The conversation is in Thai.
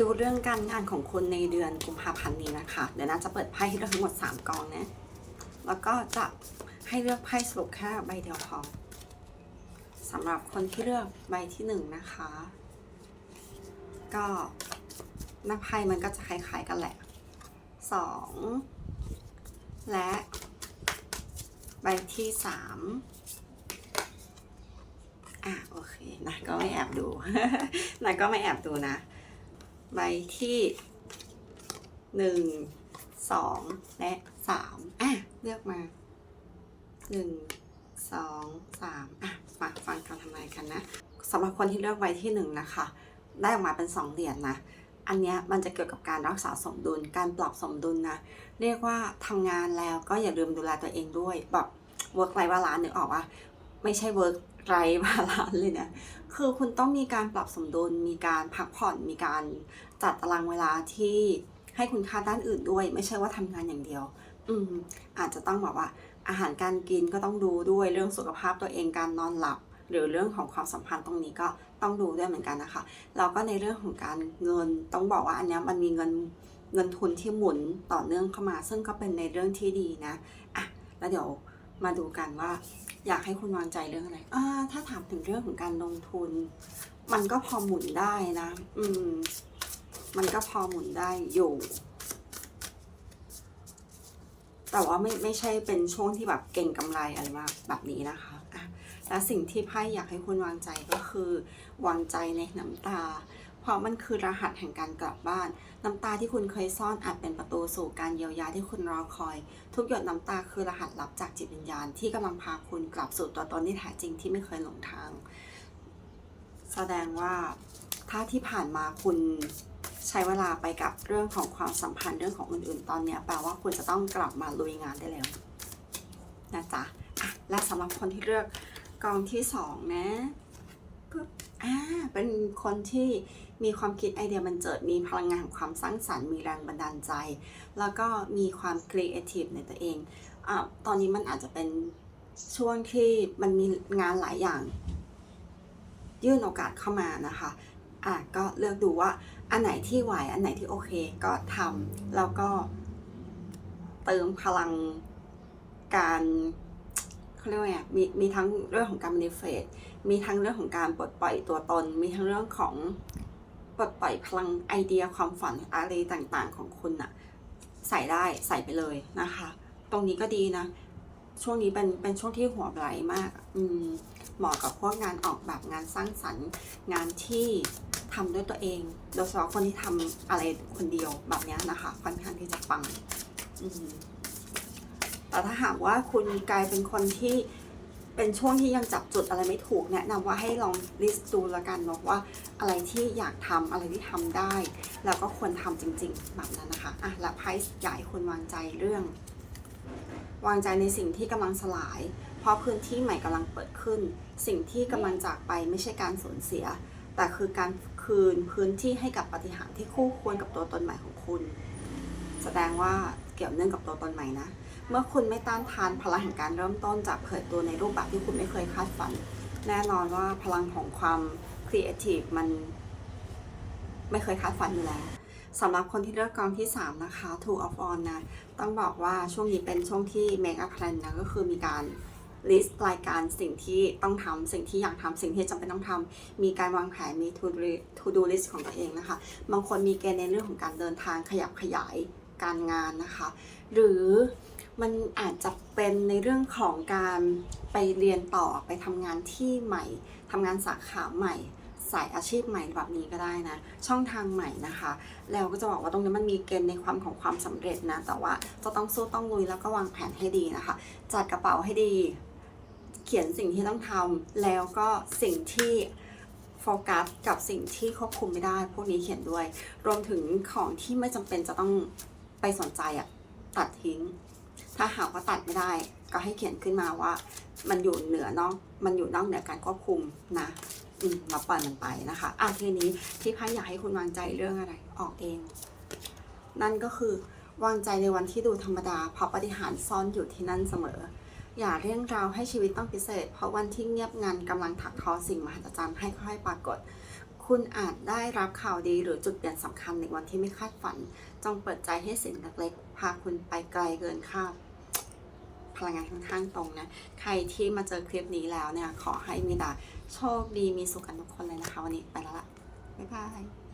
ดูเรื่องการงานของคุณในเดือนกุมภาพันธ์นี้นะคะ เดี๋ยวน่าจะเปิดไพ่ให้เราทั้งหมด 3กองนะ แล้วก็จะให้เลือกไพ่สรุปแค่ใบเดียวพอสำหรับคนที่เลือกใบที่หนึ่งนะคะ ก็หน้าไพ่มันก็จะคล้ายๆกันแหละสองและ ใบที่สามอะโอเคนะก็ไม่แอบดูนะก็ไม่แอบดูนะ ใบที่หนึ่งสองและสามอะ เลือกมาหนึ่งสองสามอะมาฟังการทำนายกันนะสำหรับคนที่เลือกใบที่หนึ่งนะคะ ได้ออกมาเป็นสองเหรียญนะอันนี้มันจะเกี่ยวกับการรักษาสมดุล การปรับสมดุลนะ เรียกว่าทำงานแล้วก็อย่าลืมดูแลตัวเองด้วยแบบ work life balance นึกออกว่า ไม่ใช่ work life balance เลยนะ คือคุณต้องมีการปรับสมดุล มีการพักผ่อน มีการจัดตารางเวลาที่ให้คุณค่าด้านอื่นด้วย ไม่ใช่ว่าทำงานอย่างเดียว อืม อาจจะต้องบอกว่า อาหารการกินก็ต้องดูด้วยเรื่องสุขภาพตัวเองการนอนหลับ หรือเรื่องของความสัมพันธ์ตรงนี้ก็ต้องดูด้วยเหมือนกันนะคะ แล้วก็ในเรื่องของการเงินต้องบอกว่าอันนี้มันมีเงินเงินทุนที่หมุนต่อเนื่องเข้ามา ซึ่งก็เป็นในเรื่องที่ดีนะ อะ แล้วเดี๋ยว มาดูกันว่า อยากให้คุณวางใจเรื่องอะไรอ่าถ้าถามถึงเรื่องของการลงทุน มันก็พอหมุนได้นะ อืม มันก็พอหมุนได้อยู่ แต่ว่าไม่ไม่ใช่เป็นช่วงที่แบบเก่งกำไรอะไรมาแบบนี้นะคะอะและสิ่งที่ไพ่อยากให้คุณวางใจก็คือ วางใจในน้ำตา เพราะมันคือรหัสแห่งการกลับบ้าน น้ำตาที่คุณเคยซ่อนอาจเป็นประตูสู่การเยียวยาที่คุณรอคอย ทุกหยดน้ำตาคือรหัสลับจากจิตวิญญาณที่กำลังพาคุณกลับสู่ตัวตนที่แท้จริงที่ไม่เคยหลงทาง แสดงว่าถ้าที่ผ่านมาคุณใช้เวลาไปกับเรื่องของความสัมพันธ์เรื่องของอื่น ๆ ตอนนี้แปลว่าคุณจะต้องกลับมาลุยงานได้แล้วนะจ๊ะอะและสำหรับคนที่เลือกกองที่สองนะปึ๊บ อ่าเป็นคนที่มีความคิดไอเดียมันเจิด มีพลังงานความสร้างสรรค์ มีแรงบันดาลใจ แล้วก็มีความครีเอทีฟในตัวเองอ่าตอนนี้มันอาจจะเป็นช่วงที่มันมีงานหลายอย่าง ยื่นโอกาสเข้ามานะคะอะก็เลือกดูว่าอันไหนที่ไหวอันไหนที่โอเคก็ทำแล้วก็เติมพลังการ เขาเรียกว่าไงมีมีทั้งเรื่องของการ manifest มีทั้งเรื่องของการปลดปล่อยตัวตน มีทั้งเรื่องของปลดปล่อยพลังไอเดียความฝันอะไรต่างๆของคุณอะใส่ได้ใส่ไปเลยนะคะ ตรงนี้ก็ดีนะ ช่วงนี้เป็นเป็นช่วงที่หัวไหลมาก อืมเหมาะกับพวกงานออกแบบงานสร้างสรรค์งานที่ทำด้วยตัวเอง โดยเฉพาะคนที่ทำอะไรคนเดียวแบบนี้นะคะ ค่อนข้างที่จะปัง อืม แต่ถ้าหากว่าคุณกลายเป็นคนที่เป็นช่วงที่ยังจับจุดอะไรไม่ถูก แนะนำว่าให้ลองลิสต์ดูแล้วกันเนาะว่าอะไรที่อยากทำอะไรที่ทำได้ แล้วก็ควรทำจริง ๆ แบบนั้นนะคะอะและไพ่ให้คุณวางใจเรื่อง วางใจในสิ่งที่กำลังสลาย เพราะพื้นที่ใหม่กำลังเปิดขึ้น สิ่งที่กำลังจากไปไม่ใช่การสูญเสีย แต่คือการคืนพื้นที่ให้กับปฏิหารที่คู่ควรกับตัวตนใหม่ของคุณ แสดงว่าเกี่ยวเนื่องกับตัวตนใหม่นะ เมื่อคุณไม่ต้านทานพลังแห่งการเริ่มต้นจากเผยตัวในรูปแบบที่คุณไม่เคยคาดฝัน แน่นอนว่าพลังของความครีเอทีฟมันไม่เคยคาดฝันอยู่แล้วสำหรับคนที่เลือกกองที่ 3 นะคะ Two of On นะ ต้องบอกว่าช่วงนี้เป็นช่วงที่ make a plan นะ ก็คือมีการ list รายการสิ่งที่ต้องทำสิ่งที่อยากทำสิ่งที่จำเป็นต้องทำมีการวางแผนมี to do to do list ของตัวเองนะคะ บางคนมีเกณฑ์ในเรื่องของการเดินทางขยับขยายการงานนะคะ หรือ มันอาจจะเป็นในเรื่องของการไปเรียนต่อไปทำงานที่ใหม่ทำงานสาขาใหม่ สายอาชีพใหม่แบบนี้ก็ได้นะ ช่องทางใหม่นะคะ แล้วก็จะบอกว่าตรงนี้มันมีเกณฑ์ในความของความสำเร็จนะ แต่ว่าจะต้องสู้ต้องลุยแล้วก็วางแผนให้ดีนะคะ จัดกระเป๋าให้ดี เขียนสิ่งที่ต้องทำแล้วก็สิ่งที่โฟกัสกับสิ่งที่ควบคุมไม่ได้ พวกนี้เขียนด้วย รวมถึงของที่ไม่จำเป็นจะต้องไปสนใจอะตัดทิ้ง ถ้าหากว่าตัดไม่ได้ ก็ให้เขียนขึ้นมาว่า มันอยู่เหนือนอกมันอยู่นอกเหนือการควบคุมนะอืมมาปล่อยมันไปนะคะอะทีนี้ที่ไพ่อยากให้คุณวางใจเรื่องอะไร ออกเอง นั่นก็คือวางใจในวันที่ดูธรรมดาเพราะปฏิหารซ่อนอยู่ที่นั่นเสมอ อย่าเร่งราวให้ชีวิตต้องพิเศษ เพราะวันที่เงียบงันกำลังถักทอสิ่งมหัศจรรย์ให้ค่อยๆปรากฏ คุณอาจได้รับข่าวดีหรือจุดเปลี่ยนสำคัญในวันที่ไม่คาดฝัน จงเปิดใจให้สิ่งเล็กๆ พาคุณไปไกลเกินคาดพลังงานค่อนข้างตรงนะ ใครที่มาเจอคลิปนี้แล้วเนี่ย ขอให้มีแต่โชคดีมีสุขกันทุกคนเลยนะคะ วันนี้ไปแล้วล่ะบ๊ายบาย